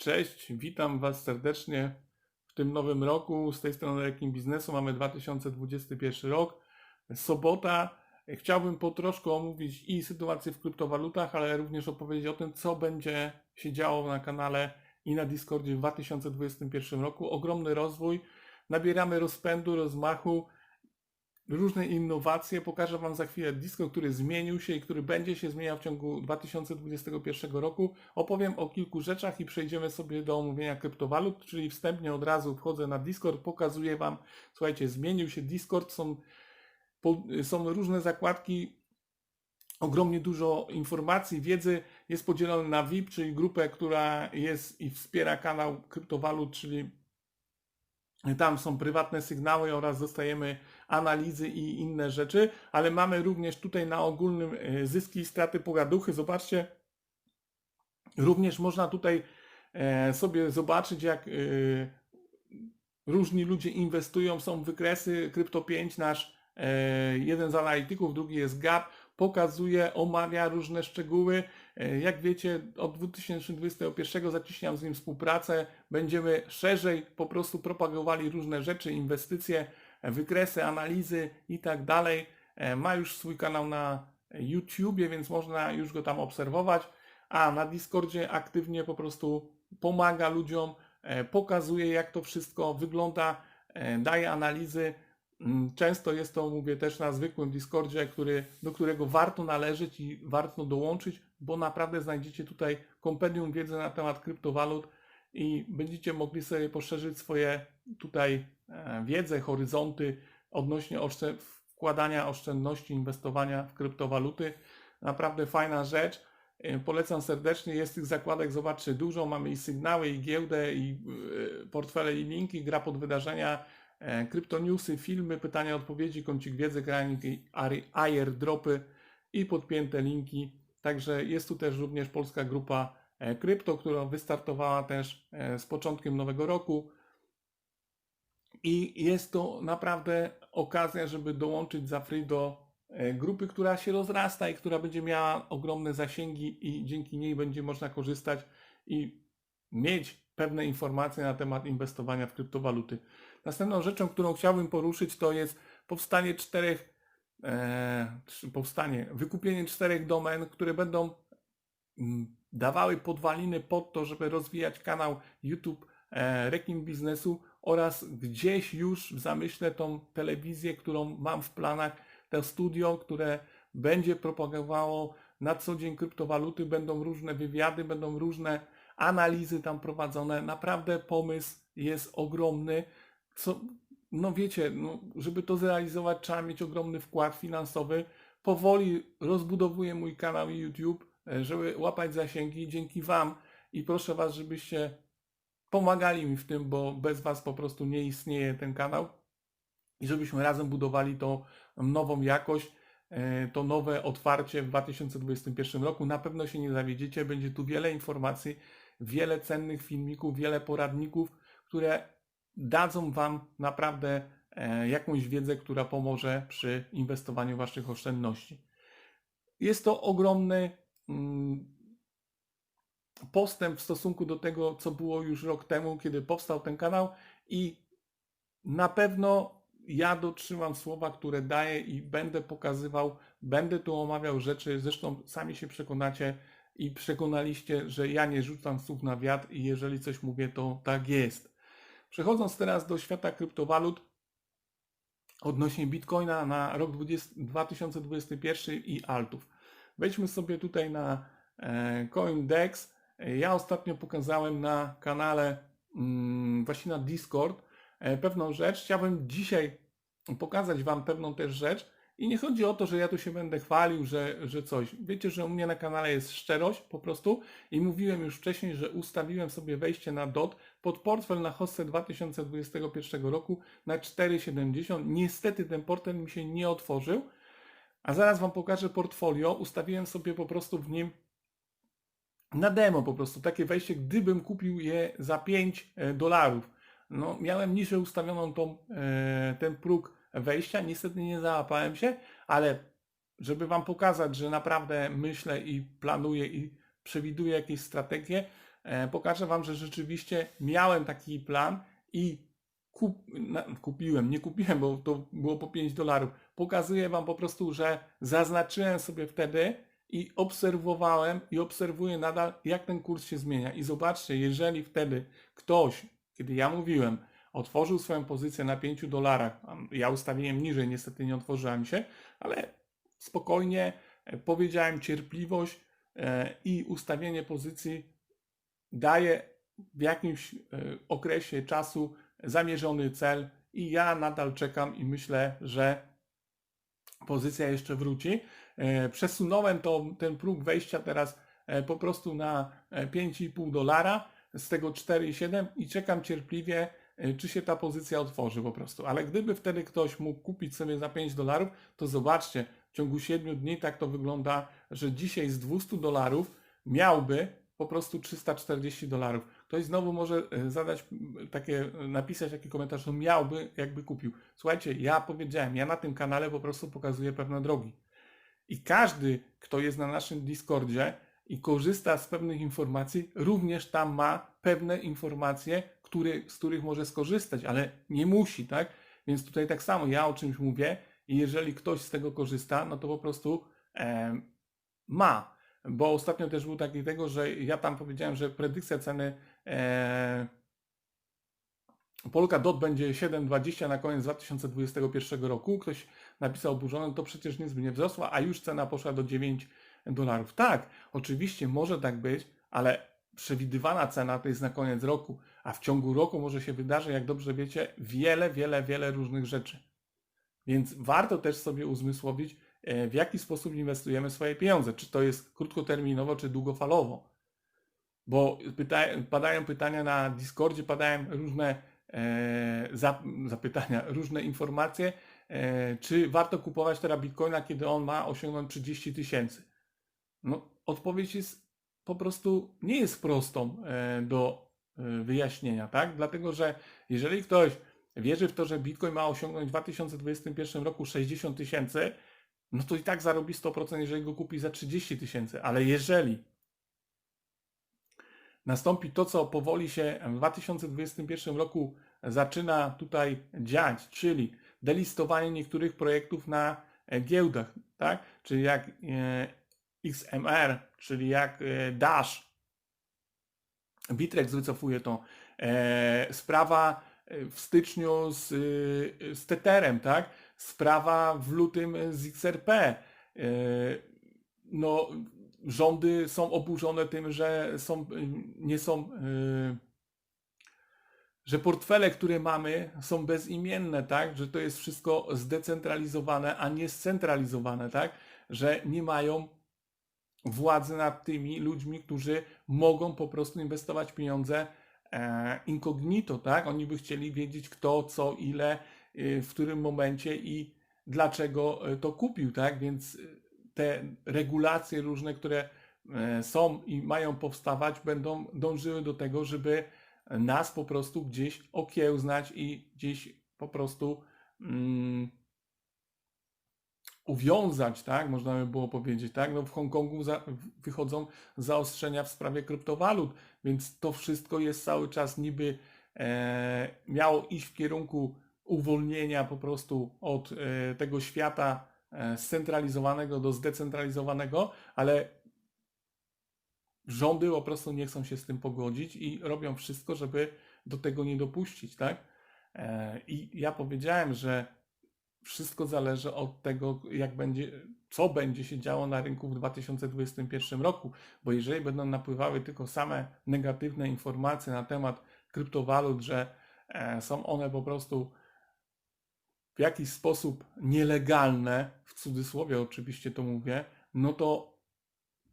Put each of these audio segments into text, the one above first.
Cześć, witam Was serdecznie w tym nowym roku. Z tej strony Rekin Biznesu mamy 2021 rok. Sobota. Chciałbym po troszkę omówić i sytuację w kryptowalutach, ale również opowiedzieć o tym, co będzie się działo na kanale i na Discordzie w 2021 roku. Ogromny rozwój. Nabieramy rozpędu, rozmachu różne innowacje. Pokażę Wam za chwilę Discord, który zmienił się i który będzie się zmieniał w ciągu 2021 roku. Opowiem o kilku rzeczach i przejdziemy sobie do omówienia kryptowalut, czyli wstępnie od razu wchodzę na Discord, pokazuję Wam, słuchajcie, zmienił się Discord, są, są różne zakładki, ogromnie dużo informacji, wiedzy jest podzielony na VIP, czyli grupę, która jest i wspiera kanał kryptowalut, czyli tam są prywatne sygnały oraz dostajemy analizy i inne rzeczy, ale mamy również tutaj na ogólnym e, zyski i straty pogaduchy. Zobaczcie, również można tutaj e, sobie zobaczyć, jak e, różni ludzie inwestują. Są wykresy Crypto 5, nasz jeden z analityków, drugi jest GAP, pokazuje, omawia różne szczegóły. Jak wiecie, od 2021 zacieśniam z nim współpracę. Będziemy szerzej po prostu propagowali różne rzeczy, inwestycje wykresy, analizy i tak dalej. E, ma już swój kanał na YouTubie, więc można już go tam obserwować, a na Discordzie aktywnie po prostu pomaga ludziom, e, pokazuje jak to wszystko wygląda, e, daje analizy. Mm, często jest to, mówię też na zwykłym Discordzie, który, do którego warto należeć i warto dołączyć, bo naprawdę znajdziecie tutaj kompendium wiedzy na temat kryptowalut i będziecie mogli sobie poszerzyć swoje tutaj E, wiedzę, horyzonty odnośnie wkładania oszczędności, inwestowania w kryptowaluty. Naprawdę fajna rzecz. E, polecam serdecznie, jest tych zakładek, zobaczcie, dużo. Mamy i sygnały, i giełdę, i e, portfele, i linki, gra pod wydarzenia, kryptoniusy, filmy, pytania, odpowiedzi, kącik wiedzy, graniki, airdropy i podpięte linki. Także jest tu też również polska grupa krypto, która wystartowała też z początkiem nowego roku. I jest to naprawdę okazja, żeby dołączyć za free do e, grupy, która się rozrasta i która będzie miała ogromne zasięgi i dzięki niej będzie można korzystać i mieć pewne informacje na temat inwestowania w kryptowaluty. Następną rzeczą, którą chciałbym poruszyć, to jest powstanie czterech, e, powstanie, wykupienie czterech domen, które będą mm, dawały podwaliny pod to, żeby rozwijać kanał YouTube e, Rekin Biznesu oraz gdzieś już w zamyśle tą telewizję, którą mam w planach, to studio, które będzie propagowało na co dzień kryptowaluty, będą różne wywiady, będą różne analizy tam prowadzone. Naprawdę pomysł jest ogromny. Co, no wiecie, no, żeby to zrealizować, trzeba mieć ogromny wkład finansowy. Powoli rozbudowuję mój kanał YouTube, e, żeby łapać zasięgi dzięki Wam i proszę Was, żebyście pomagali mi w tym, bo bez Was po prostu nie istnieje ten kanał i żebyśmy razem budowali tą nową jakość, e, to nowe otwarcie w 2021 roku. Na pewno się nie zawiedziecie, będzie tu wiele informacji, wiele cennych filmików, wiele poradników, które dadzą Wam naprawdę e, jakąś wiedzę, która pomoże przy inwestowaniu Waszych oszczędności. Jest to ogromny mm, postęp w stosunku do tego, co było już rok temu, kiedy powstał ten kanał i na pewno ja dotrzymam słowa, które daję i będę pokazywał, będę tu omawiał rzeczy, zresztą sami się przekonacie i przekonaliście, że ja nie rzucam słów na wiatr i jeżeli coś mówię, to tak jest. Przechodząc teraz do świata kryptowalut, odnośnie Bitcoina na rok 20, 2021 i altów. Wejdźmy sobie tutaj na e, CoinDex ja ostatnio pokazałem na kanale, mm, właśnie na Discord, e, pewną rzecz. Chciałbym dzisiaj pokazać Wam pewną też rzecz. I nie chodzi o to, że ja tu się będę chwalił, że, że coś. Wiecie, że u mnie na kanale jest szczerość po prostu i mówiłem już wcześniej, że ustawiłem sobie wejście na DOT pod portfel na hostce 2021 roku na 4,70. Niestety ten portfel mi się nie otworzył, a zaraz Wam pokażę portfolio. Ustawiłem sobie po prostu w nim na demo po prostu, takie wejście, gdybym kupił je za 5 e, dolarów. No, miałem niżej ustawioną tą, e, ten próg wejścia, niestety nie załapałem się, ale żeby Wam pokazać, że naprawdę myślę i planuję i przewiduję jakieś strategie, pokażę Wam, że rzeczywiście miałem taki plan i kup, kupiłem, nie kupiłem, bo to było po 5 dolarów. Pokazuję Wam po prostu, że zaznaczyłem sobie wtedy i obserwowałem i obserwuję nadal, jak ten kurs się zmienia. I zobaczcie, jeżeli wtedy ktoś, kiedy ja mówiłem, otworzył swoją pozycję na 5 dolarach, ja ustawiłem niżej, niestety nie otworzyła mi się, ale spokojnie e, powiedziałem cierpliwość e, i ustawienie pozycji daje w jakimś e, okresie czasu zamierzony cel i ja nadal czekam i myślę, że pozycja jeszcze wróci. Przesunąłem to, ten próg wejścia teraz po prostu na 5,5 dolara, z tego 4,7 i czekam cierpliwie E, czy się ta pozycja otworzy po prostu. Ale gdyby wtedy ktoś mógł kupić sobie za 5 dolarów, to zobaczcie, w ciągu 7 dni tak to wygląda, że dzisiaj z 200 dolarów miałby po prostu 340 dolarów. Ktoś znowu może e, zadać takie, napisać taki komentarz, że miałby, jakby kupił. Słuchajcie, ja powiedziałem, ja na tym kanale po prostu pokazuję pewne drogi. I każdy, kto jest na naszym Discordzie i korzysta z pewnych informacji, również tam ma pewne informacje, który, z których może skorzystać, ale nie musi, tak? Więc tutaj tak samo ja o czymś mówię i jeżeli ktoś z tego korzysta, no to po prostu e, ma. Bo ostatnio też był taki tego, że ja tam powiedziałem, że predykcja ceny e, Polka DOT będzie 7,20 na koniec 2021 roku. Ktoś napisał oburzony, to przecież nie wzrosła, a już cena poszła do 9 dolarów. Tak, oczywiście może tak być, ale przewidywana cena to jest na koniec roku, a w ciągu roku może się wydarzyć, jak dobrze wiecie, wiele, wiele, wiele różnych rzeczy. Więc warto też sobie uzmysłowić, w jaki sposób inwestujemy swoje pieniądze. Czy to jest krótkoterminowo, czy długofalowo. Bo pyta padają pytania na Discordzie, padają różne e, zapytania, różne informacje, e, czy warto kupować teraz bitcoina, kiedy on ma osiągnąć 30 tysięcy. No, odpowiedź jest po prostu nie jest prostą e, do e, wyjaśnienia, tak? Dlatego, że jeżeli ktoś wierzy w to, że Bitcoin ma osiągnąć w 2021 roku 60 tysięcy, no to i tak zarobi 100%, jeżeli go kupi za 30 tysięcy. Ale jeżeli nastąpi to, co powoli się w 2021 roku zaczyna tutaj dziać, czyli delistowanie niektórych projektów na e, giełdach, tak? Czyli jak XMR, czyli jak e, Dash, Bitrex wycofuje to. E, sprawa e, w styczniu z, z Tetherem, tak? Sprawa w lutym z XRP. No, rządy są oburzone tym, że są, nie są, że portfele, które mamy, są bezimienne, tak? Że to jest wszystko zdecentralizowane, a nie scentralizowane, tak? Że nie mają władzy nad tymi ludźmi, którzy mogą po prostu inwestować pieniądze e, incognito, tak? Oni by chcieli wiedzieć kto, co, ile, w którym momencie i dlaczego e, to kupił, tak? Więc y, te regulacje różne, które e, są i mają powstawać, będą dążyły do tego, żeby nas po prostu gdzieś okiełznać i gdzieś po prostu mm, uwiązać, tak, można by było powiedzieć, tak, no w Hongkongu za, wychodzą zaostrzenia w sprawie kryptowalut, więc to wszystko jest cały czas niby e, miało iść w kierunku uwolnienia po prostu od e, tego świata e, scentralizowanego do zdecentralizowanego, ale rządy po prostu nie chcą się z tym pogodzić i robią wszystko, żeby do tego nie dopuścić, tak? E, I ja powiedziałem, że wszystko zależy od tego, jak będzie, co będzie się działo na rynku w 2021 roku, bo jeżeli będą napływały tylko same negatywne informacje na temat kryptowalut, że są one po prostu jakiś sposób nielegalne, w cudzysłowie oczywiście to mówię, no to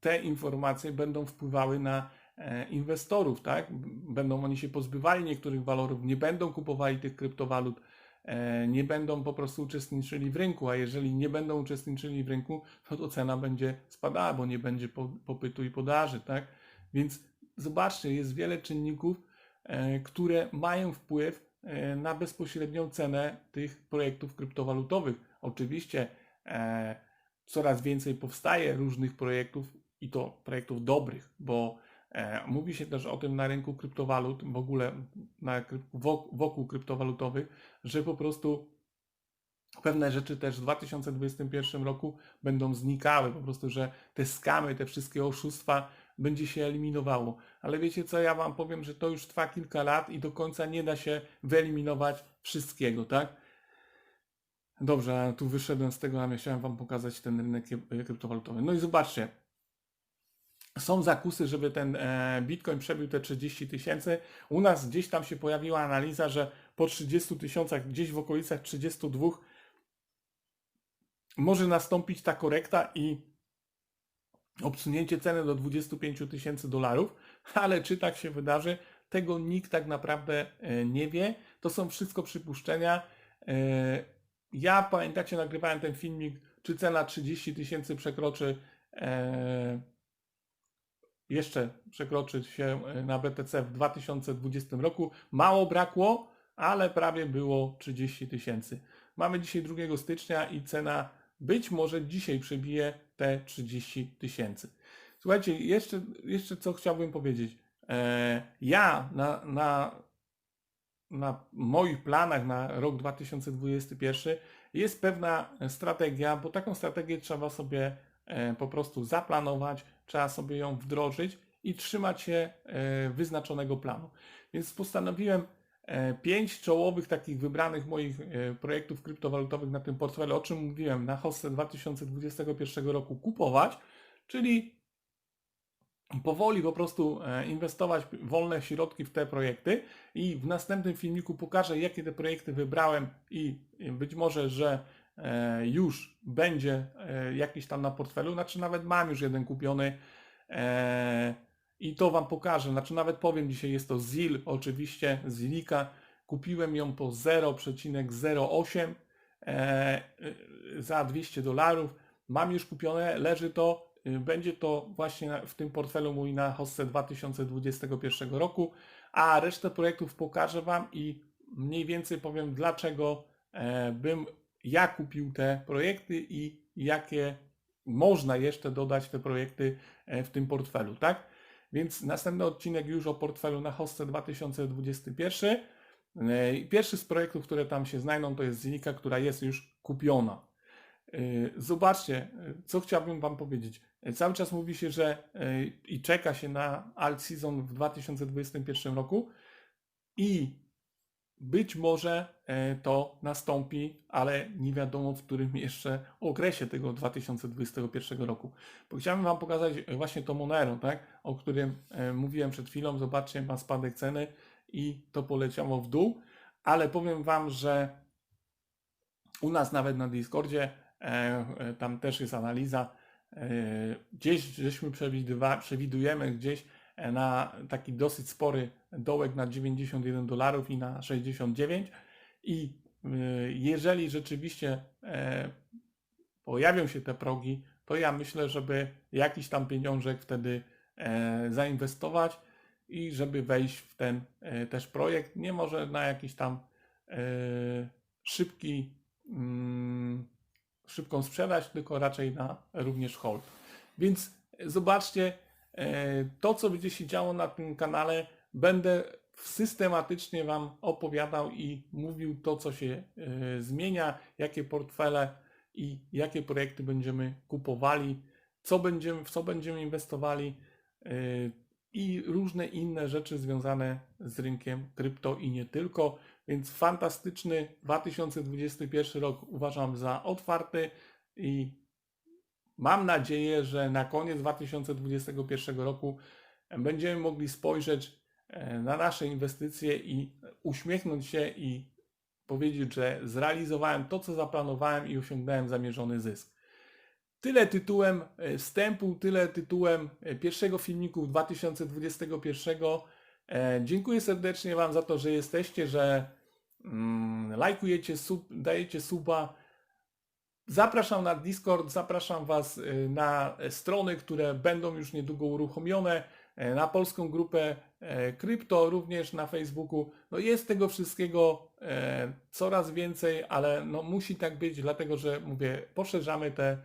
te informacje będą wpływały na e, inwestorów, tak? Będą oni się pozbywali niektórych walorów, nie będą kupowali tych kryptowalut, E, nie będą po prostu uczestniczyli w rynku, a jeżeli nie będą uczestniczyli w rynku, no to cena będzie spadała, bo nie będzie popytu i podaży, tak? Więc zobaczcie, jest wiele czynników, e, które mają wpływ na bezpośrednią cenę tych projektów kryptowalutowych. Oczywiście coraz więcej powstaje różnych projektów i to projektów dobrych, bo E, Mówi się też o tym na rynku kryptowalut, w ogóle na, kryp- wok- wokół kryptowalutowych, że po prostu pewne rzeczy też w 2021 roku będą znikały, po prostu, że te skamy, te wszystkie oszustwa będzie się eliminowało. Ale wiecie co, ja Wam powiem, że to już trwa kilka lat i do końca nie da się wyeliminować wszystkiego, tak? Dobrze, tu wyszedłem z tego, a chciałem Wam pokazać ten rynek kry- kryptowalutowy. No i zobaczcie, są zakusy, żeby ten e, Bitcoin przebił te 30 tysięcy. U nas gdzieś tam się pojawiła analiza, że po 30 tysiącach, gdzieś w okolicach 32 może nastąpić ta korekta i obsunięcie ceny do 25 tysięcy dolarów, ale czy tak się wydarzy, tego nikt tak naprawdę e, nie wie. To są wszystko przypuszczenia. E, Ja pamiętacie, nagrywałem ten filmik, czy cena 30 tysięcy przekroczy e, jeszcze przekroczyć się na BTC w 2020 roku. Mało brakło, ale prawie było 30 tysięcy. Mamy dzisiaj 2 stycznia i cena być może dzisiaj przebije te 30 tysięcy. Słuchajcie, jeszcze, jeszcze co chciałbym powiedzieć. E, ja na, na, na moich planach na rok 2021 jest pewna strategia, bo taką strategię trzeba sobie e, po prostu zaplanować, trzeba sobie ją wdrożyć i trzymać się e, wyznaczonego planu. Więc postanowiłem pięć czołowych takich wybranych moich e, projektów kryptowalutowych na tym portfelu, o czym mówiłem, na hostę 2021 roku kupować, czyli powoli po prostu e, inwestować wolne środki w te projekty i w następnym filmiku pokażę, jakie te projekty wybrałem i być może, że e, już będzie e, jakiś tam na portfelu, znaczy nawet mam już jeden kupiony e, i to Wam pokażę, znaczy nawet powiem dzisiaj jest to ZIL, oczywiście Zilika, kupiłem ją po 0,08 e, y, za 200 dolarów, mam już kupione, leży to, y, będzie to właśnie w tym portfelu mój na hostce 2021 roku, a resztę projektów pokażę Wam i mniej więcej powiem dlaczego e, bym ja kupił te projekty i jakie można jeszcze dodać te projekty e, w tym portfelu, tak? Więc następny odcinek już o portfelu na hostce 2021. E, Pierwszy z projektów, które tam się znajdą, to jest Zilika, która jest już kupiona. E, Zobaczcie, e, co chciałbym Wam powiedzieć. Cały czas mówi się, że i czeka się na alt season w 2021 roku i być może e, to nastąpi, ale nie wiadomo w którym jeszcze okresie tego 2021 roku. Bo chciałem Wam pokazać e, właśnie to Monero, tak, o którym e, mówiłem przed chwilą. Zobaczcie, ma spadek ceny i to poleciało w dół, ale powiem Wam, że u nas nawet na Discordzie, tam też jest analiza, gdzieś żeśmy przewidywa, przewidujemy gdzieś na taki dosyć spory dołek na 91 dolarów i na 69 i e, jeżeli rzeczywiście e, pojawią się te progi, to ja myślę, żeby jakiś tam pieniążek wtedy e, zainwestować i żeby wejść w ten e, też projekt, nie może na jakiś tam e, szybki, mm, szybką sprzedaż, tylko raczej na również hold. Więc zobaczcie, e, to co będzie się działo na tym kanale, będę systematycznie Wam opowiadał i mówił to, co się e, zmienia, jakie portfele i jakie projekty będziemy kupowali, co będziemy, w co będziemy inwestowali e, i różne inne rzeczy związane z rynkiem krypto i nie tylko. Więc fantastyczny 2021 rok uważam za otwarty i mam nadzieję, że na koniec 2021 roku będziemy mogli spojrzeć e, na nasze inwestycje i uśmiechnąć się i powiedzieć, że zrealizowałem to, co zaplanowałem i osiągnąłem zamierzony zysk. Tyle tytułem e, wstępu, tyle tytułem e, pierwszego filmiku 2021. E, Dziękuję serdecznie Wam za to, że jesteście, że mm, lajkujecie, sub, dajecie suba. Zapraszam na Discord, zapraszam Was y, na strony, które będą już niedługo uruchomione, e, na polską grupę e, krypto, również na Facebooku. No jest tego wszystkiego coraz więcej, ale no musi tak być, dlatego że mówię, poszerzamy te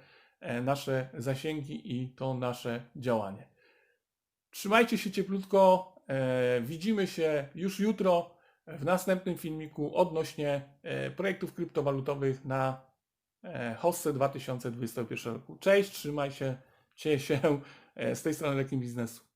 nasze zasięgi i to nasze działanie. Trzymajcie się cieplutko. Widzimy się już jutro w następnym filmiku odnośnie projektów kryptowalutowych na e, Hosse 2021 roku. Cześć, trzymaj się, cię się. E, z tej strony Lekiem Biznesu.